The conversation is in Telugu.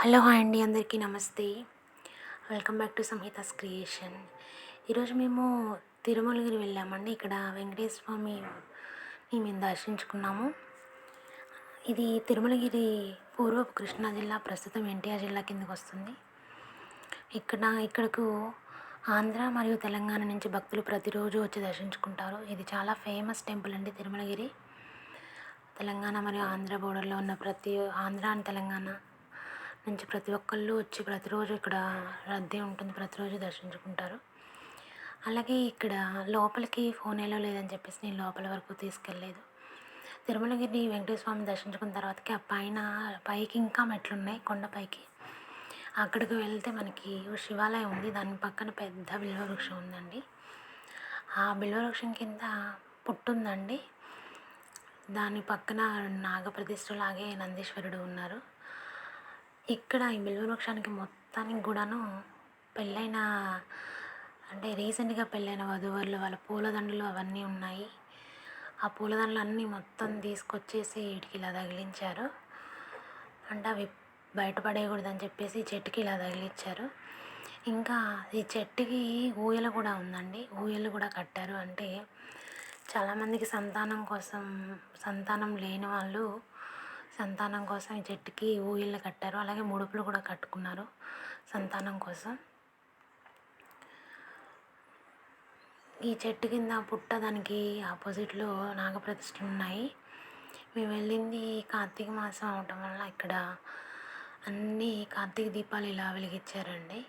హలో హాయ్ అండి అందరికీ నమస్తే. Welcome back to Samhita's creation ఈరోజు మేము తిరుమలగిరి వెళ్ళామండి. ఇక్కడ వెంకటేశ్వర స్వామిని మేము దర్శించుకున్నాము. ఇది తిరుమలగిరి పూర్వపు కృష్ణా జిల్లా ప్రస్తుతం ఎన్టీఆర్ జిల్లా కిందకు వస్తుంది. ఇక్కడ ఇక్కడకు ఆంధ్ర మరియు తెలంగాణ నుంచి భక్తులు ప్రతిరోజు వచ్చి దర్శించుకుంటారు. ఇది చాలా ఫేమస్ టెంపుల్ అండి తిరుమలగిరి. తెలంగాణ మరియు ఆంధ్ర బోర్డర్లో ఉన్న ప్రతి ఆంధ్ర అండ్ తెలంగాణ నుంచి ప్రతి ఒక్కళ్ళు వచ్చి ప్రతిరోజు ఇక్కడ రద్దీ ఉంటుంది. ప్రతిరోజు దర్శించుకుంటారు. అలాగే ఇక్కడ లోపలికి ఫోన్ ఎలా లేదని చెప్పేసి నేను లోపల వరకు తీసుకెళ్ళలేదు. తిరుమలగిరి వెంకటేశ్వర స్వామి దర్శించుకున్న తర్వాతకి ఆ పైన పైకి ఇంకా మెట్లు ఉన్నాయి కొండపైకి అక్కడికి వెళ్తే మనకి శివాలయం ఉంది. దాని పక్కన పెద్ద బిల్వ వృక్షం ఉందండి. ఆ బిల్వ వృక్షం కింద పుట్టుందండి దాని పక్కన నాగప్రతిష్ఠలాగే నందీశ్వరుడు ఉన్నారు. ఇక్కడ ఈ బిల్వ వృక్షానికి మొత్తానికి కూడాను పెళ్ళైన అంటే రీసెంట్గా పెళ్ళైన వధూవరులు వాళ్ళ పూలదండలు అవన్నీ ఉన్నాయి. ఆ పూలదండలు అన్నీ మొత్తం తీసుకొచ్చేసి వీటికి ఇలా తగిలించారు. అంటే అవి బయటపడేయకూడదని చెప్పేసి చెట్టుకి ఇలా తగిలించారు. ఇంకా ఈ చెట్టుకి ఊయల కూడా ఉందండి. ఊయలు కూడా కట్టారు. అంటే చాలామందికి సంతానం కోసం సంతానం లేని వాళ్ళు సంతానం కోసం ఈ చెట్టుకి ఊయలు కట్టారు. అలాగే ముడుపులు కూడా కట్టుకున్నారు సంతానం కోసం. ఈ చెట్టు కింద పుట్ట దానికి ఆపోజిట్లో నాగప్రతిష్ఠలు ఉన్నాయి. మేము వెళ్ళింది కార్తీక మాసం అవటం వల్ల ఇక్కడ అన్నీ కార్తీక దీపాలు ఇలా వెలిగించారండి.